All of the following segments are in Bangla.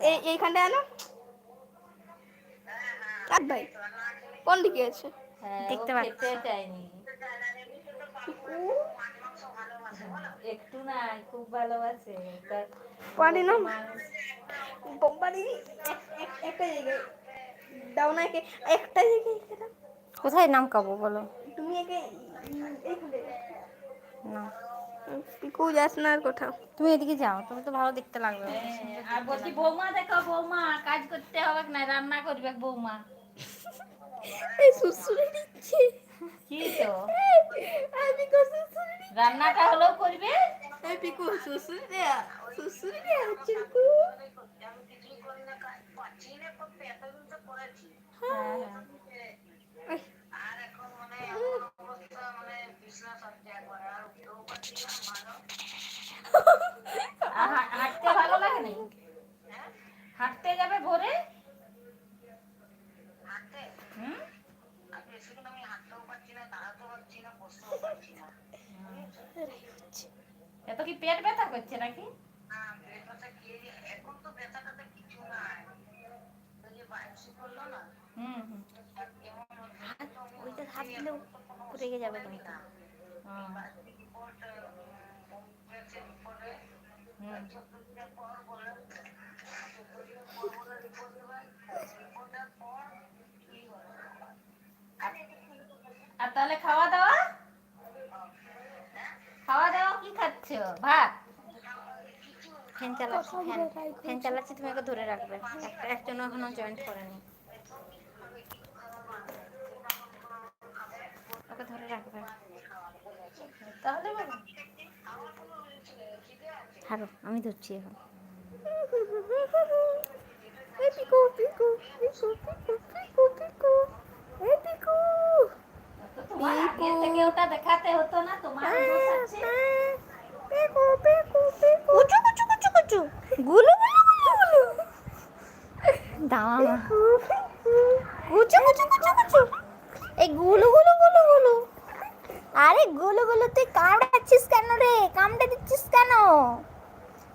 এই এইখানটা আনো। আর ভাই। কোন দিকে আছে দেখতে পাচ্ছি। একটু না খুব ভালোবাসে। পারি না। মানুষ- একটা জায়গায় দাও না একে একটা জায়গায় কোথায় নাম কাবো বলো? তুমি একে এইখানে না। পিকু যাস না আর কোথাও। তুমি এদিকে যাও তুমি তো ভালো দেখতে লাগবে। হ্যাঁ, আর বলছি বৌমা দেখো বৌমা কাজ করতে হবে না? রান্না করবে বৌমা। এই সুসুরে দিচ্ছে। কি তো? এই পিকু সুসুরে রান্নাটা হলেও করবে? এই পিকু সুসুরে দেয়া সুসুরে দেয়া হচ্ছে পিকু। হ্যাঁ, হ্যাঁ। আর হা- হাঁটতে ভালো লাগে না হাঁটতে যাবে ভোরে হুম? এত কি পেট ব্যথা করছে নাকি? হুম হুম। ওইটা হাত দিলে রেগে যাবে। হুম। আর তাহলে খাওয়া দাওয়া খাওয়া দাওয়া কি খাচ্ছ ভাত। ফ্যান চালাচ্ছি ফ্যান ফ্যান চালাচ্ছি তুমি ওকে ধরে রাখবে। একটা একজন এখনও জয়েন্ট করেনি। ওকে ধরে রাখবে। তাহলে হারো আমি ধরছি এখন। এই পিকু পিকু পিকু পিকু পিকু পিকু। পিকু। তো তোমার আগে থেকে ওটা দেখাতে হতো না তোমার আরে গুলু গুলু, তুই কামড়াচ্ছিস কেন রে? কামড়ে দিচ্ছিস কেন?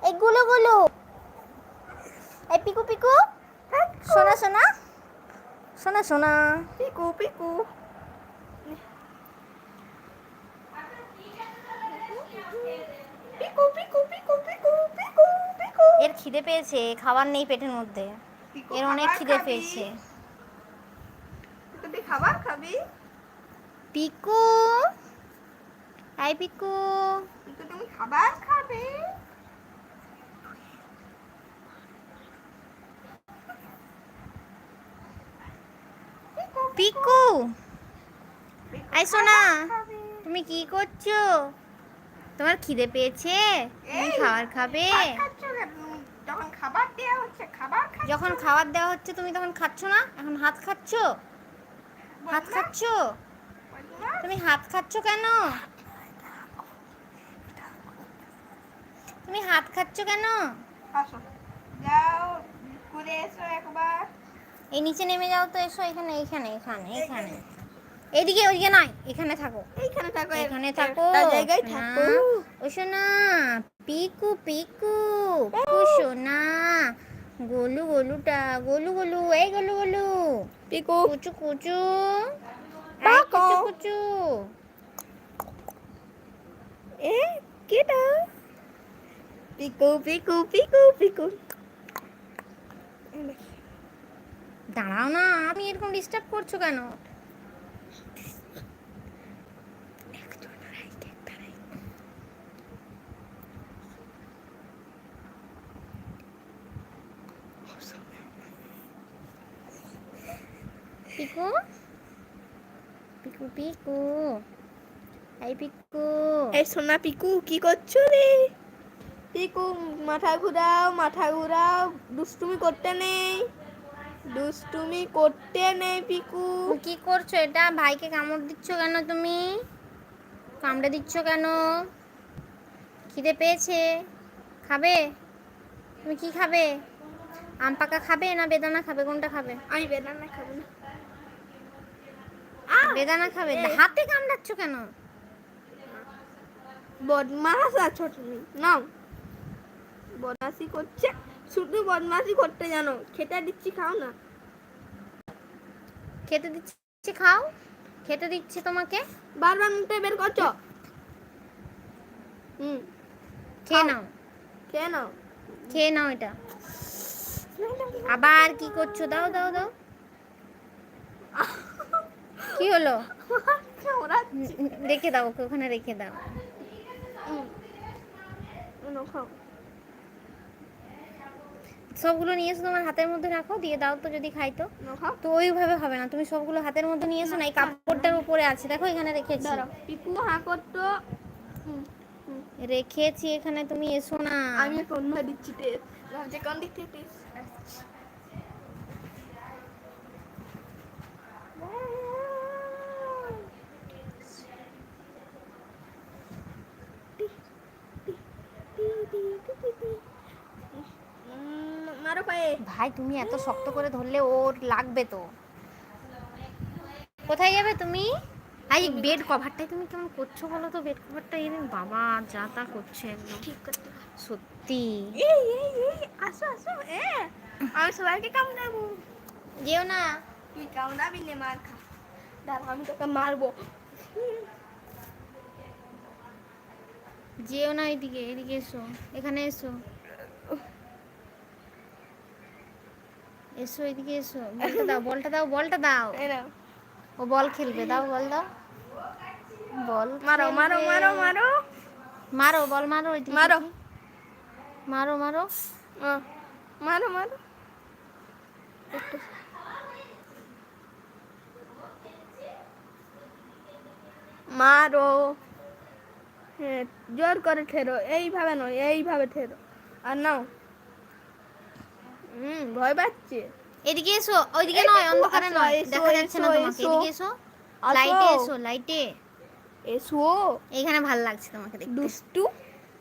এই গুলু গুলু। এই পিকু পিকু। সোনা সোনা সোনা সোনা পিকু পিকু পিকু পিকু পিকু পিকু পিকু এর খিদে পেয়েছে খাবার নেই পেটের মধ্যে। এর অনেক খিদে পেয়েছে। তুই খাবার খাবি? পিকু! আই পিকু! পিকু তুমি খাবার খাবে? পিকু আই সোনা তুমি কি করছ? তোমার খিদে পেয়েছে? তুমি খাবার খাবে? যখন খাবার দেওয়া হচ্ছে খাবার যখন খাবার দেওয়া হচ্ছে তুমি তখন খাচ্ছ না? এখন হাত খাচ্ছ? হাত খাচ্ছ? তুমি হাত খাচ্ছ কেন? তুমি হাত খাচ্ছ কেন? যাও ঘুরে এসো একবার। এই নিচে নেমে যাও তো এসো এখানে এখানে এখানে। এখানে। এদিকে ওইদিকে নয় এখানে থাকো। এইখানে থাকো এখানে থাকো। জায়গায় থাকো। ও সোনা পিকু পিকু পিকু সোনা গোলু গোলুটা গোলু গোলু এই গোলু গোলু। পিকু। কুচু কুচু। কুচু কুচু। এ কেটা? পিকু পিকু পিকু পিকু। দাঁড়াও না আমি এরকম ডিস্টার্ব করছ কেন? পিকু পিকু পিকু এই পিকু এই সোনা পিকু কি করছ রে? পিকু মাথা ঘুরাও মাথা ঘুরাও। দুষ্টুমি করতে নেই। দুষ্টুমি করতে নেই পিকু কি করছ এটা? ভাইকে কামড় দিচ্ছ কেন তুমি? কামড়ে দিচ্ছ কেন? খিদে পেয়েছে। খাবে? তুমি কি খাবে? আম পাকা খাবে না বেদানা খাবে? কোনটা খাবে? আমি বেদানা খাব না। বেদানা খাবে? হাতে কামড়াচ্ছ কেন? বদমাস আছো তুমি নাও। বদমাসি করছে। শুধু বদমাশি করতে জানো। খেতে দিচ্ছি খাও না। খেতে দিচ্ছি খাও। খেতে দিচ্ছি তোমাকে। বারবার মুখটা বের করছ? হুম। খেয়ে নাও। খেয়ে নাও। খেয়ে নাও এটা। আবার কি করছ? দাও দাও দাও। কি হলো? রেখে দাও ওকে, ওখানে রেখে দাও। সবগুলো নিয়ে এসো, তোমার হাতের মধ্যে রাখো, দিয়ে দাও তো যদি খাই তো তো ওইভাবে হবে না, তুমি সবগুলো হাতের মধ্যে নিয়ে এসো না, এই কাপড়টার উপরে আছে। দেখো, এখানে রেখেছি। পিকু হা করতো। রেখেছি এখানে তুমি এসো না। আমি একটা অন্য দিচ্ছি টেস্ট ভাবছি কোন দিক থেকে টেস্ট মারো পায়ে। ভাই তুমি এত শক্ত করে ধরলে ওর লাগবে তো। কোথায় যাবে তুমি? আই বেড কভারটাই তুমি কেমন করছ বলো তো? বেড কভারটা এই বাবা যা তা করছে একদম। ঠিক করতে সত্যি। এই এই এই আসো আসো এ আমি সবাইকে কামড়াবো। যেও না। তুই কামড়াবি নে মার খা। দাঁড়া আমি তোকে মারবো। যেও না এদিকে এদিকে এসো এখানে এসো। এসো এদিকে এসো। বলটা দাও বলটা দাও বলটা দাও। এই ও বল খেলবে দাও বল দাও। বল। মারো মারো মারো মারো। মারো বল মারো মারো। মারো মারো। মারো মারো। একটু। মারো। হ্যাঁ জোর করে ঠেরো এইভাবে নয় এইভাবে ঠেরো। আর নাও। হুম ভয় পাচ্ছে। এদিকে এসো ওইদিকে নয় অন্ধকারে নয় দেখা যাচ্ছে না তোমাকে। এদিকে এসো। লাইটে এসো লাইটে। এসো। এইখানে ভালো লাগছে তোমাকে দেখতে। দুষ্টু।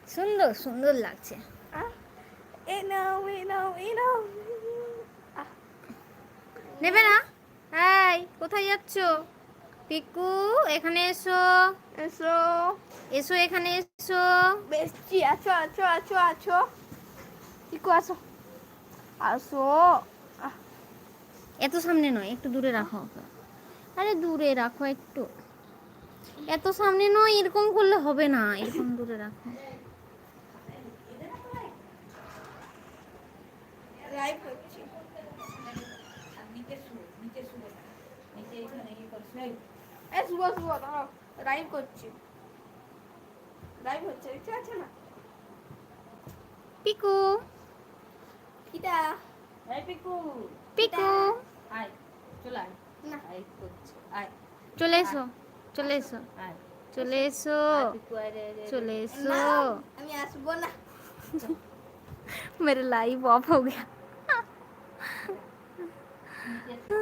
সুন্দর সুন্দর লাগছে। এ নাও এ নাও এ নাও। নেবে না? এই কোথায় যাচ্ছ? পিকু এখানে এসো। এসো। এসো এখানে এসো। বেশি আছো আছো আছো আছো। ইকো আসো। আসো। এত সামনে নয় একটু দূরে রাখো। আরে দূরে রাখো একটু। এত সামনে নয় এরকম করলে হবে না। এরকম দূরে রাখো। করছে। হচ্ছে আছে না? পিকু। এই পিকু। পিকু। আয় আয়। না। আয় করছে। আয়। চলে এসো। চলে এসো আয় চলে এসো আয় পিকু আয় রে রে, রে চলে এসো না, আমি আসবো না मेरा लाइव ऑफ हो गया নিচে শু।